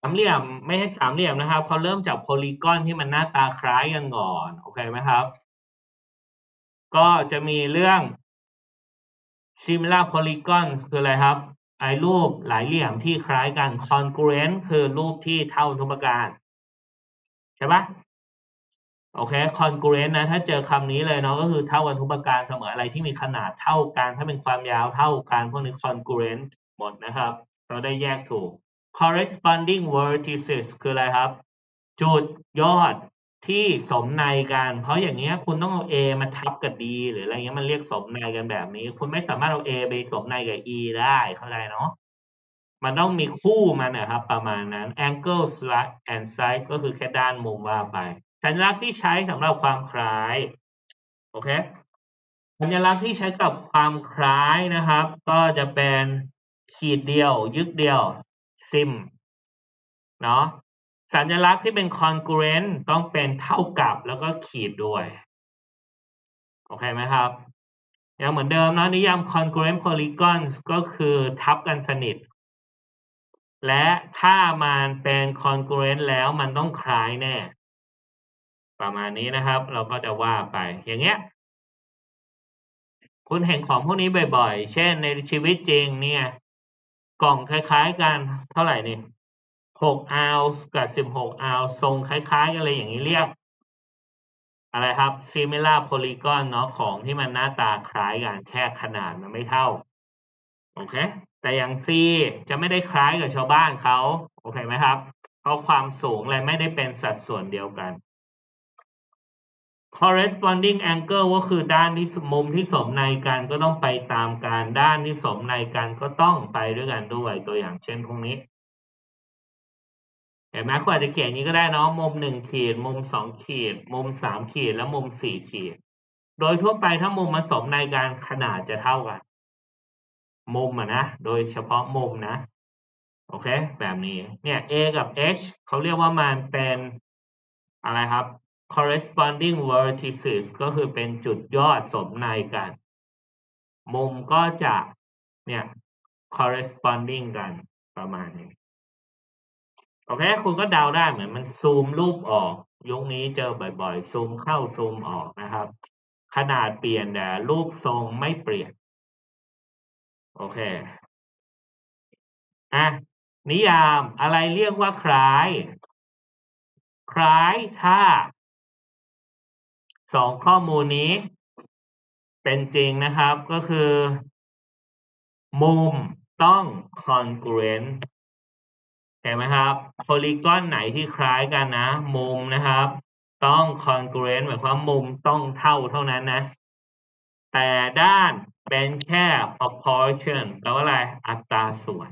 สามเหลี่ยมไม่ใช่สามเหลี่ยมนะครับเขาเริ่มจากโพลีกอนที่มันหน้าตาคล้ายกันก่อนโอเคไหมครับ ก็จะมีเรื่อง similar polygons คืออะไรครับ ไอ้รูปหลายเหลี่ยมที่คล้ายกัน congruent คือรูปที่เท่าทุกประการ ใช่ปะโอเค congruent นะ ถ้าเจอคำนี้เลยเนาะก็คือเท่ากันทุกประการเสมออะไรที่มีขนาดเท่ากัน ถ้าเป็นความยาวเท่ากันพวกนี้ congruent หมดนะครับ เราได้แยกถูก corresponding vertices คืออะไรครับ จุดยอดที่สมในกัน เพราะอย่างเงี้ยคุณต้องเอา A มาทับกับ D หรืออะไรเงี้ยมันเรียกสมในกันแบบนี้ คุณไม่สามารถเอา A ไปสมในกับ E ได้เข้าใจเนาะมันต้องมีคู่มันนะครับ ประมาณนั้น angle and side ก็คือแค่ด้านมุมว่าไป สัญลักษณ์ที่ใช้สำหรับความคล้าย โอเค สัญลักษณ์ที่ใช้กับความคล้ายนะครับ ก็จะเป็นขีดเดียว ยึกเดียว sim เนาะสัญลักษณ์ที่เป็น congruent ต้องเป็นเท่ากับแล้วก็ขีดด้วย โอเคไหมครับ ยังเหมือนเดิมนะนิยาม congruent polygons ก็คือทับกันสนิท และถ้ามันเป็น congruent แล้วมันต้องคล้ายแน่ ประมาณนี้นะครับ เราก็จะว่าไป อย่างเงี้ย คุณเห็นของพวกนี้บ่อยๆ เช่นในชีวิตจริงเนี่ย กล่องคล้ายๆกันเท่าไหร่นี่หกออนซ์กับสิบหกออนซ์ทรงคล้ายๆกันเลยอย่างนี้เรียก อะไรครับ similar polygon เนาะของที่มันหน้าตาคล้ายกันแค่ขนาดมันไม่เท่า โอเค แต่อย่าง C จะไม่ได้คล้ายกับชาวบ้านเขา โอเคไหมครับ เพราะความสูงเลยไม่ได้เป็นสัดส่วนเดียวกัน corresponding angle ก็คือด้านที่มุมที่สมในกันก็ต้องไปตามการด้านที่สมในกันก็ต้องไปด้วยกันด้วยตัวอย่างเช่นพวกนี้เห็นไหมคุณอาจจะเขียนอย่างนี้ก็ได้เนาะมุมหนึ่งขีด มุมสองขีด มุมสามขีดและมุมสี่ขีด โดยทั่วไปถ้ามุมมันสมในการขนาดจะเท่ากัน มุมอะนะ โดยเฉพาะมุมนะ โอเค แบบนี้เนี่ย A กับ H เขาเรียกว่ามันเป็นอะไรครับ corresponding vertices ก็คือเป็นจุดยอดสมในกัน มุมก็จะเนี่ย corresponding กันประมาณนี้ โอเค คุณก็เดาได้เหมือนมันซูมรูปออก ยุคนี้เจอบ่อยๆ ซูมเข้าซูมออกนะครับ ขนาดเปลี่ยนแต่รูปทรงไม่เปลี่ยน โอเค อะ นิยามอะไรเรียกว่าคล้าย คล้ายถ้า สองข้อมูลนี้เป็นจริงนะครับก็คือ มุมต้อง congruent เห็นไหมครับโพลีกอนไหนที่คล้ายกันนะ มุมนะครับ ต้อง congruent หมายความมุมต้องเท่าเท่านั้นนะ แต่ด้านเป็นแค่ proportion แปลว่าอะไรอัตราส่วน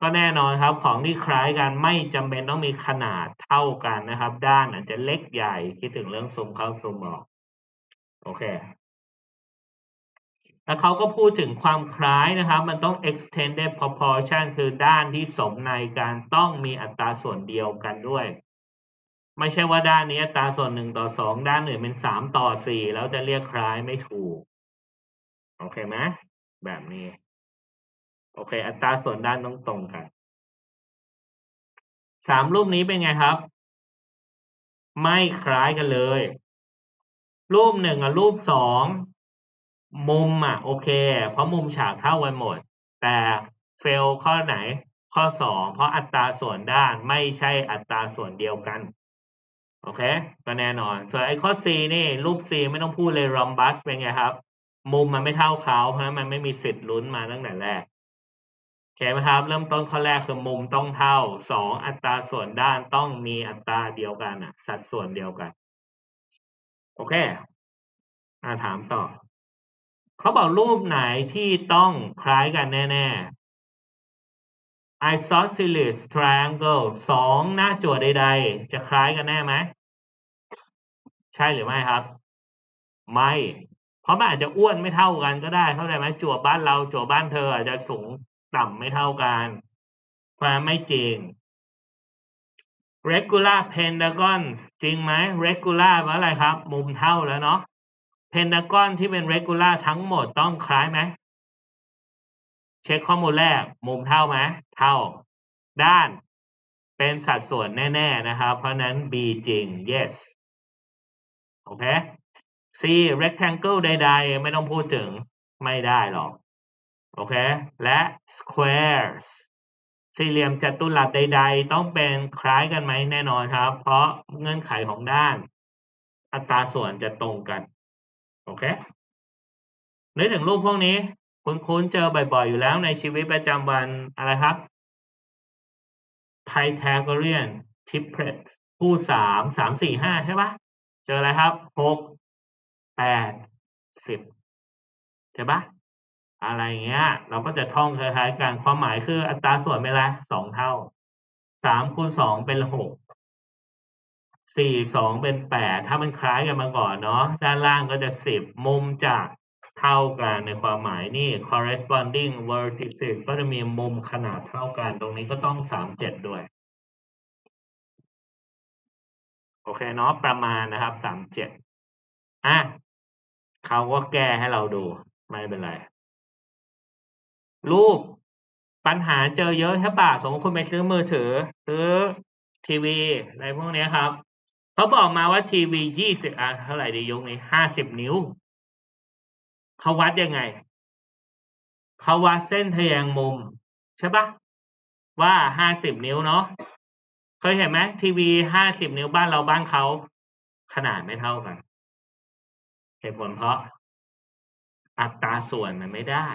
ก็แน่นอนครับของที่คล้ายกันไม่จำเป็นต้องมีขนาดเท่ากันนะครับ ด้านอาจจะเล็กใหญ่คิดถึงเรื่องซูมเข้าซูมออกโอเค แล้วเขาก็พูดถึงความคล้ายนะครับ มันต้อง extended proportion คือด้านที่สมในการต้องมีอัตราส่วนเดียวกันด้วย ไม่ใช่ว่าด้านนี้อัตราส่วนหนึ่งต่อสองด้านอื่นเป็นสามต่อสี่แล้วจะเรียกคล้ายไม่ถูก โอเคไหมแบบนี้ โอเค อัตราส่วนด้านต้องตรงกันสามรูปนี้เป็นไงครับ ไม่คล้ายกันเลย รูปหนึ่งกับรูปสองมุมอะโอเค เพราะมุมฉากเท่ากันหมด แต่เฟลข้อไหน ข้อสองเพราะอัตราส่วนด้านไม่ใช่อัตราส่วนเดียวกัน โอเค ก็แน่นอน ส่วนไอ้ข้อ C นี่ รูป C ไม่ต้องพูดเลยรอมบัสเป็นไงครับ มุมมันไม่เท่าเขาเพราะฉะนั้นมันไม่มีสิทธิ์ลุ้นมาตั้งแต่แรก เคไหมครับ เริ่มต้นข้อแรกคือมุมต้องเท่าสองอัตราส่วนด้านต้องมีอัตราเดียวกันอะ สัดส่วนเดียวกัน โอเคอาถามต่อเขาบอกรูปไหนที่ต้องคล้ายกันแน่ ๆ isosceles triangle สองหน้าจั่วใด ๆ จะคล้ายกันแน่ไหม ใช่หรือไม่ครับ ไม่ เพราะมันอาจจะอ้วนไม่เท่ากันก็ได้ เข้าใจไหมจั่วบ้านเราจั่วบ้านเธออาจจะสูง ต่ำไม่เท่ากันเพราะไม่จริง regular pentagon จริงไหม regular ว่าอะไรครับ มุมเท่าแล้วเนาะ pentagon ที่เป็น regular ทั้งหมดต้องคล้ายไหม เช็คข้อมูลแรก มุมเท่าไหม เท่า ด้าน เป็นสัดส่วนแน่ ๆ นะครับ เพราะนั้น B จริง yes โอเค C rectangle ใด ๆ ไม่ต้องพูดถึง ไม่ได้หรอก โอเค และ squares สี่เหลี่ยมจัตุรัสใด ๆ ต้องเป็นคล้ายกันไหมแน่นอนครับ เพราะเงื่อนไขของด้าน อัตราส่วนจะตรงกัน โอเคนึกถึงรูปพวกนี้ คุ้นๆเจอบ่อยๆ อยู่แล้วในชีวิตประจำวันอะไรครับ Pythagorean triplet คู่สามสามสี่ห้าใช่ปะเจออะไรครับหกแปดสิบใช่ปะ อะไรเงี้ย เราก็จะท่องคล้ายๆกันความหมายคืออัตราส่วนเป็นอะไรสองเท่าสามคูณสองเป็นหกสี่สองเป็นแปดถ้ามันคล้ายกันมาก่อนเนาะด้านล่างก็จะสิบมุมจากเท่ากันในความหมายนี่ corresponding vertices ก็จะมีมุมขนาดเท่ากัน ตรงนี้ก็ต้องสามเจ็ดด้วย โอเคเนาะประมาณนะครับสามเจ็ดอะเขาก็แก้ให้เราดู ไม่เป็นไร รูป ปัญหาเจอเยอะใช่ปะสมมติคุณไปซื้อมือถือ ซื้อทีวีอะไรพวกนี้ครับเขาบอกมาว่าทีวียี่สิบอะเท่าไหร่ดียุคนี้ห้าสิบนิ้วเขาวัดยังไงเขาวัดเส้นทะแยงมุม ใช่ปะว่าห้าสิบนิ้วเนาะเคยเห็นไหมทีวีห้าสิบนิ้วบ้านเราบ้านเขาขนาดไม่เท่ากันเหตุผลเพราะ อัตราส่วนมันไม่ได้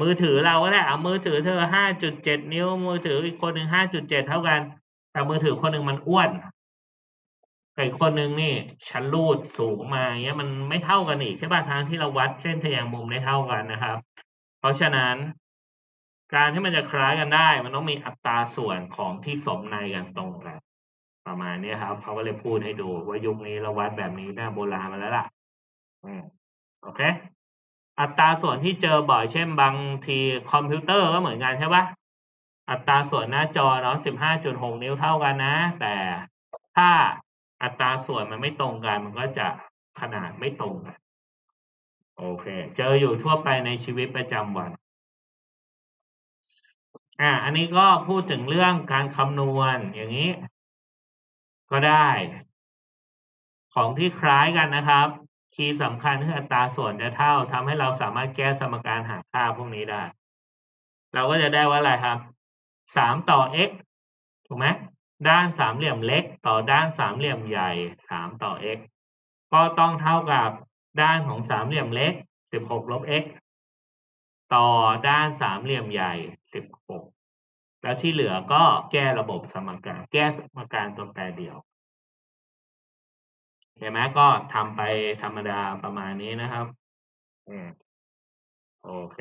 มือถือเราก็ได้เอามือถือเธอห้าจุดเจ็ดนิ้ว มือถืออีกคนหนึ่งห้าจุดเจ็ดเท่ากัน แต่มือถือคนหนึ่งมันอ้วนกับอีกคนหนึ่งนี่ชั้นรูดสูงมาเงี้ยมันไม่เท่ากันอีกใช่ป่ะทางที่เราวัดเส้นทะแยงมุมได้เท่ากันนะครับ เพราะฉะนั้น การที่มันจะคล้ายกันได้ มันต้องมีอัตราส่วนของที่สมในกันตรงกันประมาณนี้ครับเขาก็เลยพูดให้ดูว่ายุคนี้เราวัดแบบนี้น่าโบราณมาแล้วล่ะ อืมโอเค อัตราส่วนที่เจอบ่อยเช่นบางทีคอมพิวเตอร์ก็เหมือนกันใช่ปะอัตราส่วนหน้าจอเนาะสิบห้าจุดหกนิ้วเท่ากันนะ แต่ถ้าอัตราส่วนมันไม่ตรงกัน มันก็จะขนาดไม่ตรงกัน โอเค เจออยู่ทั่วไปในชีวิตประจำวัน อ่า อันนี้ก็พูดถึงเรื่องการคำนวณอย่างนี้ ก็ได้ ของที่คล้ายกันนะครับ คีย์สำคัญคืออัตราส่วนจะเท่าทำให้เราสามารถแก้สมการหาค่าพวกนี้ได้ เราก็จะได้ว่าอะไรครับสามต่อ x ถูกไหมด้านสามเหลี่ยมเล็ก ต่อด้านสามเหลี่ยมใหญ่สามต่อ x ก็ต้องเท่ากับด้านของสามเหลี่ยมเล็กสิบหกลบ x ต่อด้านสามเหลี่ยมใหญ่สิบหกแล้วที่เหลือก็แก้ระบบสมการ แก้สมการตัวแปรเดียว เห็นไหมก็ทำไปธรรมดาประมาณนี้นะครับ อืมโอเค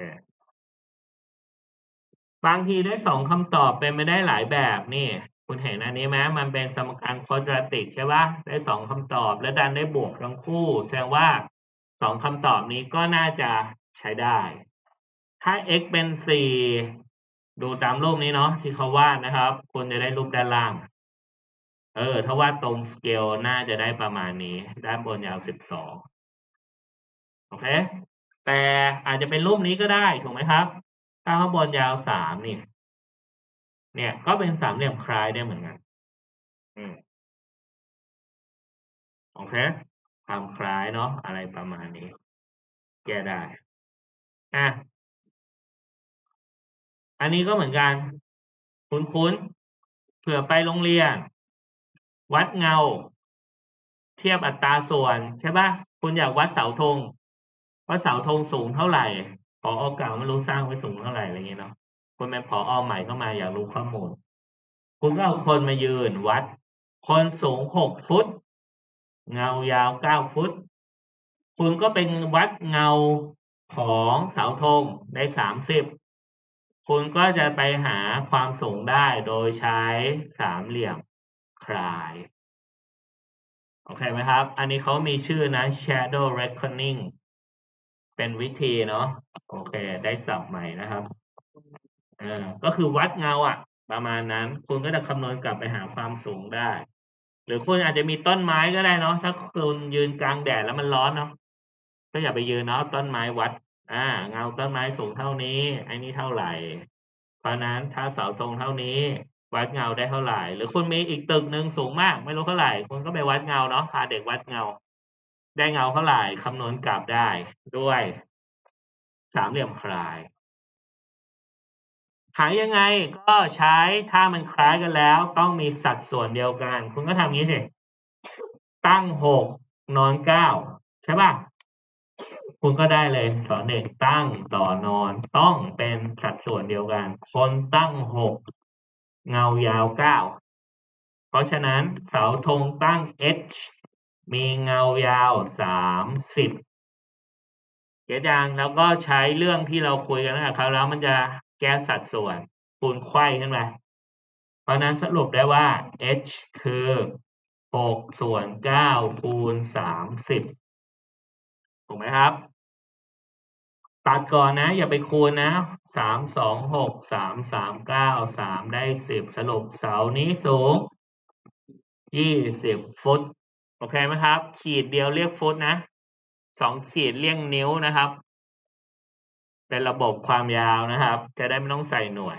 บางทีได้สองคำตอบเป็นไปได้หลายแบบนี่ คุณเห็นอันนี้ไหมมันเป็นสมการควอดราติกใช่ปะได้สองคำตอบและดันได้บวกทั้งคู่ แสดงว่าสองคำตอบนี้ก็น่าจะใช้ได้ ถ้า x เป็นสี่ดูตามรูปนี้เนาะที่เขาวาดนะครับ คุณจะได้รูปด้านล่าง เออ ถ้าวาดตรงสเกลน่าจะได้ประมาณนี้ ด้านบนยาวสิบสองโอเค แต่อาจจะเป็นรูปนี้ก็ได้ถูกไหมครับ ถ้าข้างบนยาวสามนี่ เนี่ยก็เป็นสามเหลี่ยมคล้ายได้เหมือนกัน อืมโอเคความคล้ายเนาะอะไรประมาณนี้ แก้ได้ อะ อันนี้ก็เหมือนกัน คุ้นๆเผื่อไปโรงเรียน วัดเงา เทียบอัตราส่วนใช่ปะคุณอยากวัดเสาธงว่าเสาธงสูงเท่าไหร่พออเก่าไม่รู้สร้างไว้สูงเท่าไหร่อะไรเงี้ยเนาะคุณเป็นผออใหม่เข้ามาอยากรู้ข้อมูล คุณก็เอาคนมายืนวัด คนสูงหกฟุต เงายาวเก้าฟุต คุณก็เป็นวัดเงาของเสาธงได้สามสิบคุณก็จะไปหาความสูงได้โดยใช้สามเหลี่ยม คลายโอเคไหมครับ อันนี้เขามีชื่อนะ shadow reckoning เป็นวิธีเนาะ โอเค ได้สับใหม่นะครับเออก็คือวัดเงาอะประมาณนั้น คุณก็จะคำนวณกลับไปหาความสูงได้ หรือคุณอาจจะมีต้นไม้ก็ได้เนาะ ถ้าคุณยืนกลางแดดแล้วมันร้อนเนาะ ก็อย่าไปยืนเนาะ ต้นไม้วัด อ่า เงาต้นไม้สูงเท่านี้ ไอ้นี่เท่าไหร่ เพราะนั้นถ้าเสาตรงเท่านี้ วัดเงาได้เท่าไหร่ หรือคุณมีอีกตึกหนึ่งสูงมาก ไม่รู้เท่าไหร่คุณก็ไปวัดเงาเนาะพาเด็กวัดเงา ได้เงาเท่าไหร่คำนวณกลับได้ ด้วยสามเหลี่ยมคลาย หายังไงก็ใช้ถ้ามันคล้ายกันแล้ว ต้องมีสัดส่วนเดียวกัน คุณก็ทำงี้สิตั้งหกนอนเก้าใช่ป่ะคุณก็ได้เลยสอนเด็กตั้งต่อนอนต้องเป็นสัดส่วนเดียวกัน คนตั้งหก เงายาวเก้าเพราะฉะนั้นเสาธงตั้ง h มีเงายาวสามสิบเกียยังแล้วก็ใช้เรื่องที่เราคุยกันนะครับแล้วมันจะแก้สัดส่วนคูณไขว้ขึ้นมาเพราะนั้นสรุปได้ว่า h คือหกส่วนเก้าคูณสามสิบถูกไหมครับ ตัดก่อนนะ อย่าไปคูณนะสามสองหกสามสามเก้าสามได้สิบสรุปเสานี้สูงยี่สิบฟุต โอเคไหมครับ ขีดเดียวเรียกฟุตนะสองขีดเรียกนิ้วนะครับ เป็นระบบความยาวนะครับ จะได้ไม่ต้องใส่หน่วย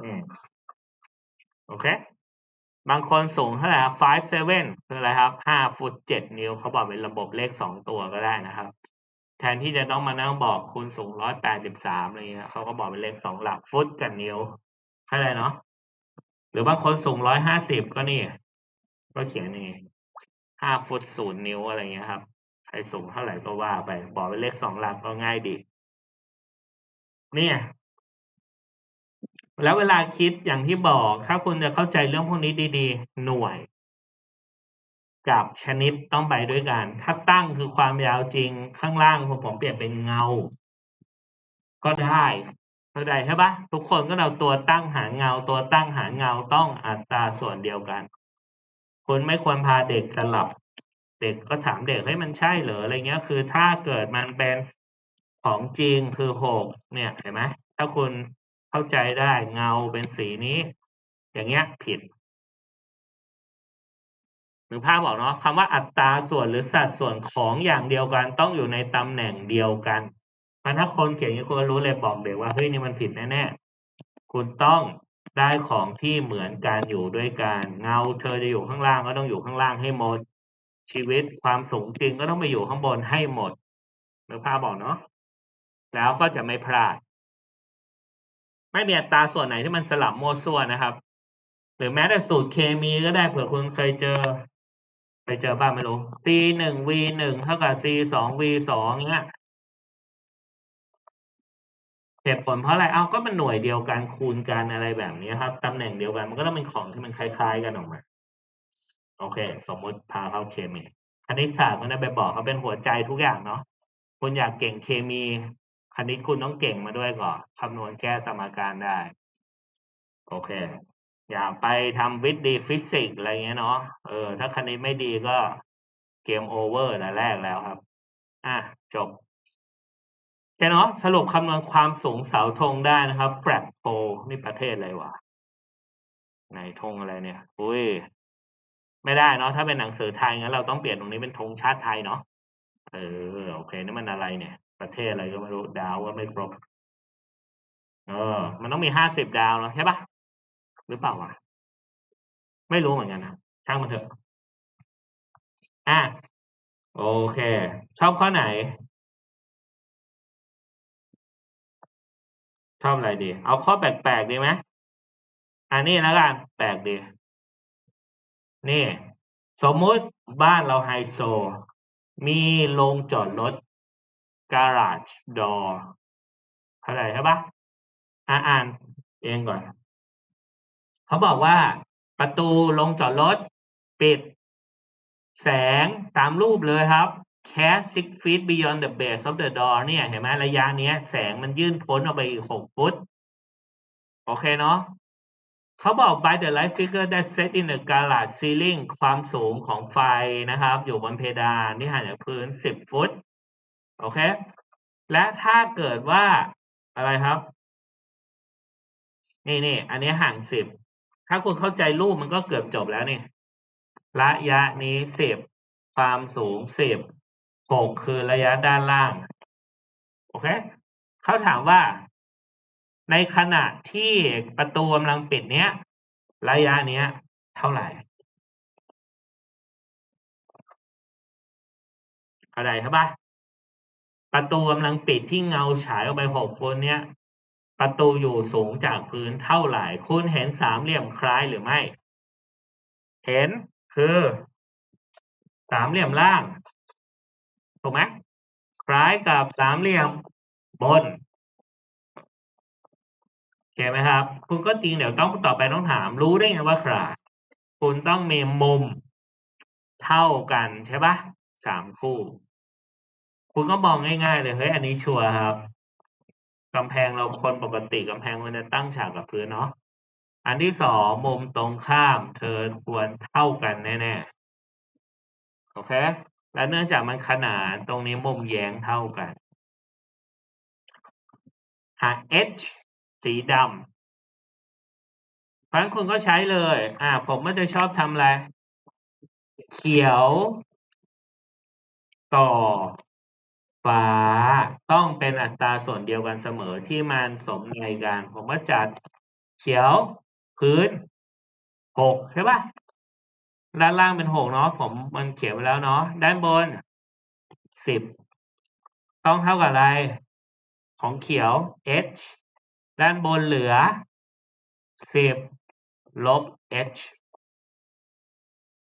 อืมโอเค บางคนสูงเท่าไหร่ครับ five seven คืออะไรครับห้าฟุตเจ็ดนิ้ว เขาบอกเป็นระบบเลขสองตัวก็ได้นะครับ แทนที่จะต้องมานั่งบอกคุณสูงร้อยแปดสิบสามอะไรเงี้ยเขาก็บอกเป็นเลขสองหลักฟุตกับนิ้วเข้าใจเนาะหรือบางคนสูงร้อยห้าสิบก็นี่ ก็เขียนนี่ห้าฟุตศูนย์นิ้วอะไรเงี้ยครับใครสูงเท่าไหร่ก็ว่าไป บอกเป็นเลขสองหลักก็ง่ายดีเนี่ยแล้วเวลาคิดอย่างที่บอก ถ้าคุณจะเข้าใจเรื่องพวกนี้ดี ๆ หน่วย กับชนิดต้องไปด้วยกัน ถ้าตั้งคือความยาวจริงข้างล่างผมผมเปลี่ยนเป็นเงา ก็ได้เข้าใจใช่ปะทุกคนก็เอาตัวตั้งหารเงา ตัวตั้งหารเงาต้องอัตราส่วนเดียวกัน คุณไม่ควรพาเด็กสลับ เด็กก็ถามเด็กให้มันใช่เหรออะไรเงี้ย คือถ้าเกิดมันเป็นของจริงคือหกเนี่ยเห็นไหมถ้าคุณเข้าใจได้เงาเป็นสีนี้ อย่างเงี้ยผิด หรือภาพบอกเนาะคำว่าอัตราส่วนหรือสัดส่วนของอย่างเดียวกันต้องอยู่ในตำแหน่งเดียวกันเพราะถ้าคนเขียนอย่างนี้คุณรู้เลยบอกเด็กว่าเฮ้ยนี่มันผิดแน่ๆคุณต้องได้ของที่เหมือนกันอยู่ด้วยกันเงาเธอจะอยู่ข้างล่างก็ต้องอยู่ข้างล่างให้หมด ชีวิตความสูงจริงก็ต้องไปอยู่ข้างบนให้หมดหรือภาพบอกเนาะแล้วก็จะไม่พลาด ไม่มีอัตราส่วนไหนที่มันสลับโมวซั่วนะครับ หรือแม้แต่สูตรเคมีก็ได้เผื่อคุณเคยเจอ เคยเจอบ้างไม่รู้ c หนึ่ง v หนึ่งเท่ากับ c สอง v สองเงี้ยเหตุผลเพราะอะไร เอาก็มันหน่วยเดียวกันคูณกันอะไรแบบนี้ครับ ตำแหน่งเดียวกันมันก็ต้องเป็นของที่มันคล้ายๆกันออกมา โอเค สมมุติพาเข้าเคมีคณิตศาสตร์มันได้ไปบอกเขาเป็นหัวใจทุกอย่างเนาะ คุณอยากเก่งเคมีคณิตคุณต้องเก่งมาด้วยก่อน คำนวณแก้สมการได้ โอเค อย่าไปทำวิทย์ดีฟิสิกส์อะไรเงี้ยเนาะเออ ถ้าคณิตไม่ดีก็เกมโอเวอร์แต่แรกแล้วครับ อะ จบแค่เนาะสรุปคำนวณความสูงเสาธงได้นะครับแฟลกโพนี่ประเทศอะไรวะไหนธงอะไรเนี่ย อุ้ย ไม่ได้เนาะถ้าเป็นหนังสือไทยงั้นเราต้องเปลี่ยนตรงนี้เป็นธงชาติไทยเนาะเออโอเคนี่มันอะไรเนี่ย ประเทศอะไรก็ไม่รู้ดาวก็ไม่ครบ เออ มันต้องมีห้าสิบดาวเนาะใช่ปะ หรือเปล่าวะไม่รู้เหมือนกันนะช่างมันเถอะอะโอเค ชอบข้อไหน ชอบอะไรดี เอาข้อแปลกๆดีไหมอันนี้แล้วกันแปลกดี นี่ สมมุติบ้านเราไฮโซ มีโรงจอดรถ garage door เข้าใจใช่ปะอ่านเองก่อน เขาบอกว่าประตูโรงจอดรถปิด แสงตามรูปเลยครับ cast six feet beyond the base of the door เนี่ยเห็นไหมระยะเนี้ย แสงมันยื่นพ้นออกไปอีกหกฟุต โอเคเนาะเขาบอก by the light figure that set in the garage ceiling ความสูงของไฟนะครับ อยู่บนเพดานที่ห่างจากพื้นสิบฟุต โอเค และถ้าเกิดว่าอะไรครับ นี่นี่อันนี้ห่างสิบ ถ้าคุณเข้าใจรูปมันก็เกือบจบแล้วนี่ระยะนี้สิบความสูงสิบหกคือระยะด้านล่าง โอเคเขาถามว่า ในขณะที่ประตูกำลังปิดเนี้ย ระยะเนี้ย เท่าไหร่อะไรครับปะประตูกำลังปิดที่เงาฉายออกไปหกคนเนี้ย ประตูอยู่สูงจากพื้นเท่าไหร่ คุณเห็นสามเหลี่ยมคล้ายหรือไม่ เห็นคือ สามเหลี่ยมล่าง ถูกไหมคล้ายกับสามเหลี่ยมบนโอเคไหมครับ คุณก็จริงเดี๋ยวต้องต่อไปต้องถาม รู้ได้ไงว่าคล้ายคุณต้องมีมุมเท่ากันใช่ปะสามคู่ คุณก็มองง่ายๆเลยเฮ้ยอันนี้ชัวร์ครับ กำแพงเราคนปกติกำแพงมันจะตั้งฉากกับพื้นเนาะอันที่สองมุมตรงข้ามเธอควรเท่ากันแน่ๆโอเค และเนื่องจากมันขนานตรงนี้มุมแย้งเท่ากัน หา h สีดำเพราะคุณก็ใช้เลย อ่า ผมก็จะชอบทำอะไร เขียว ต่อ ฟ้าต้องเป็นอัตราส่วนเดียวกันเสมอที่มันสมในกันผมก็จัดเขียวพื้นหกใช่ปะด้านล่างเป็นหกเนาะผมมันเขียนไว้แล้วเนาะด้านบนสิบต้องเท่ากับอะไร ของเขียว h ด้านบนเหลือสิบลบ h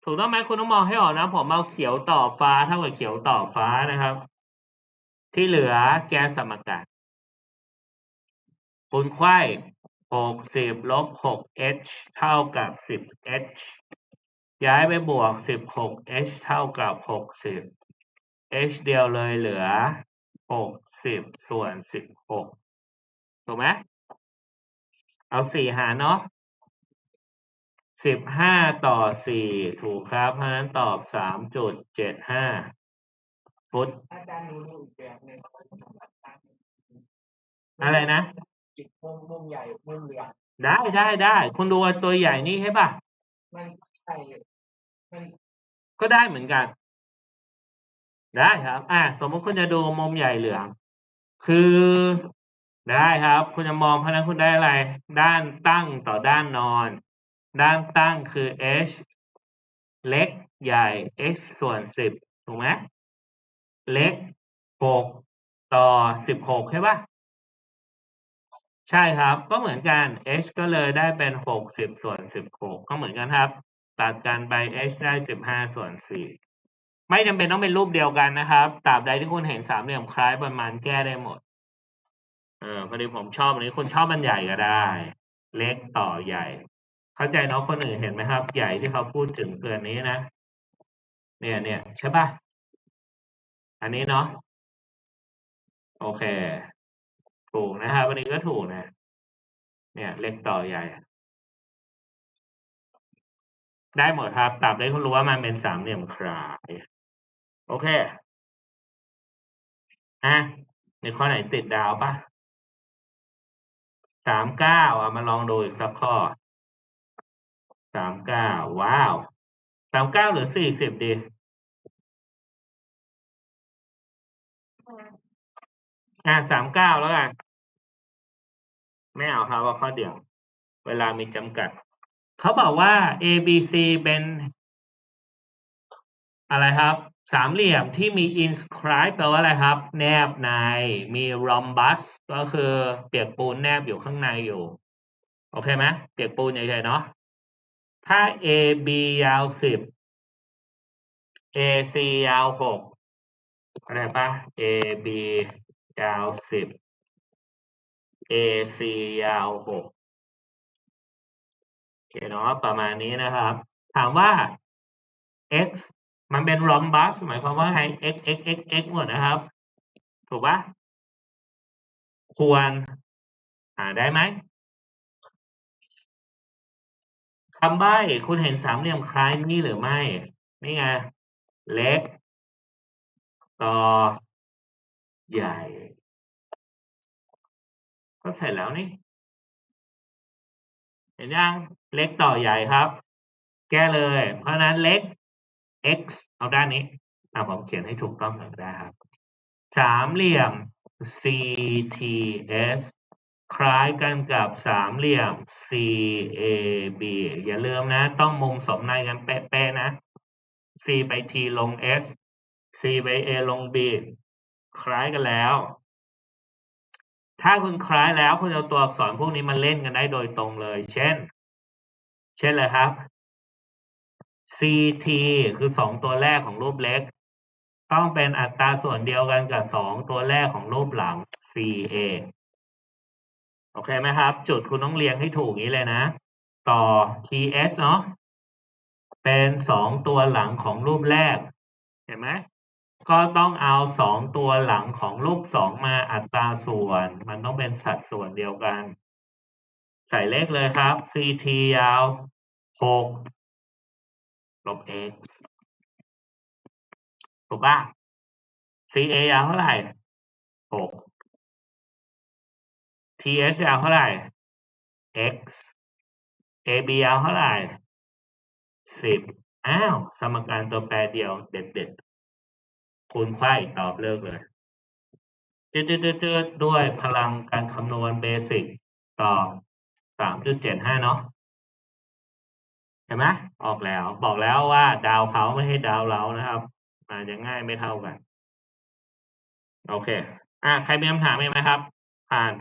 ถูกต้องไหมคุณต้องมองให้ออกนะ ผมเอาเขียวต่อฟ้าเท่ากับเขียวต่อฟ้านะครับ ที่เหลือแกนสมการคูณไขว้หกสิบลบหก h เท่ากับสิบ h ย้ายไปบวกสิบหก h เท่ากับหกสิบ h เดียวเลยเหลือหกสิบส่วนสิบหกถูกไหมเอาสี่หารเนาะสิบห้าต่อสี่ถูกครับ เพราะนั้นตอบสามจุดเจ็ดห้า ฟุตอาจารย์หนูดูอีกแบบหนึ่งอะไรนะจิตมุมมุมใหญ่มุมเหลี่ยมได้ได้ได้คุณดูว่าตัวใหญ่นี่ใช่ป่ะมันใช่มันก็ได้เหมือนกัน ได้ครับ อะสมมติคุณจะดูมุมใหญ่เหลือง คือได้ครับ คุณจะมองเพราะฉะนั้นคุณได้อะไร ด้านตั้งต่อด้านนอน ด้านตั้งคือ h เล็กใหญ่ h ส่วนสิบถูกไหม เล็กหกต่อสิบหกใช่ปะใช่ครับ ก็เหมือนกัน h ก็เลยได้เป็นหกสิบส่วนสิบหกก็เหมือนกันครับ ตัดกันไป h ได้สิบห้าส่วนสี่ไม่จำเป็นต้องเป็นรูปเดียวกันนะครับตราบใดที่คุณเห็นสามเหลี่ยมคล้ายประมาณแก้ได้หมด เออพอดีผมชอบอันนี้คุณชอบมันใหญ่ก็ได้ เล็กต่อใหญ่ เข้าใจเนาะคนอื่นเห็นไหมครับ ใหญ่ที่เขาพูดถึงเกินนี้นะ เนี่ยเนี่ยใช่ปะ อันนี้เนาะโอเค ถูกนะครับอันนี้ก็ถูกนะ เนี่ย เล็กต่อใหญ่ ได้หมดครับตราบใดคุณรู้ว่ามันเป็นสามเหลี่ยมคลายโอเคอะในข้อไหนติดดาวปะสามเก้าอะมาลองดูอีกสักข้อสามเก้าว้าวสามเก้าหรือสี่สิบดี อะสามเก้าแล้วกัน ไม่เอาครับว่าข้อเดียว เวลามีจำกัด เขาบอกว่า A B C เป็น อะไรครับ สามเหลี่ยมที่มี inscribe แปลว่าอะไรครับ แนบใน มี rhombus ก็คือเปียกปูนแนบอยู่ข้างในอยู่ โอเคไหมเปียกปูนใหญ่ๆเนาะ ถ้า A B ยาวสิบ A C ยาวหกอะไรปะ A B ยาวสิบ A C ยาวหกโอเคเนาะประมาณนี้นะครับ ถามว่า x มันเป็น rhombus หมายความว่าให้ x x x x หมดนะครับ ถูกปะควรหาได้ไหมคำใบ้คุณเห็นสามเหลี่ยมคล้ายนี่หรือไม่ นี่ไง เล็ก ต่อ ใหญ่ ก็เสร็จแล้วนี่ เห็นยังเล็กต่อใหญ่ครับ แก้เลย เพราะนั้นเล็ก x เอาด้านนี้อะผมเขียนให้ถูกต้องหน่อยก็ได้ครับ สามเหลี่ยม CTS คล้ายกันกับสามเหลี่ยม CAB อย่าลืมนะ ต้องมุมสมในกันเป๊ะๆนะ C ไป T ลง S C ไป A ลง B คล้ายกันแล้ว ถ้าคุณคล้ายแล้วคุณเอาตัวอักษรพวกนี้มาเล่นกันได้โดยตรงเลย เช่น เช่นเลยครับ CT คือสองตัวแรกของรูปเล็ก ต้องเป็นอัตราส่วนเดียวกันกับสองตัวแรกของรูปหลัง CA โอเคไหมครับ จุดคุณต้องเรียงให้ถูกนี้เลยนะ ต่อ TS เนาะเป็นสองตัวหลังของรูปแรก เห็นไหม ก็ต้องเอาสองตัวหลังของรูปสองมาอัตราส่วน มันต้องเป็นสัดส่วนเดียวกัน ใส่เลขเลยครับ CT ยาวหกลบ x ถูกป่ะ CA ยาวเท่าไหร่หก TS ยาวเท่าไหร่ x AB ยาวเท่าไหร่สิบอ้าว สมการตัวแปรเดียวเด็ดๆ คูณไข่ตอบเลิกเลยจืดๆๆด้วยพลังการคำนวณเบสิกต่อสามจุดเจ็ดห้าเนาะเห็นไหมออกแล้วบอกแล้วว่าดาวเขาไม่ให้ดาวเรานะครับอาจจะง่ายไม่เท่ากัน โอเค อะใครมีคำถามไหมครับ ผ่าน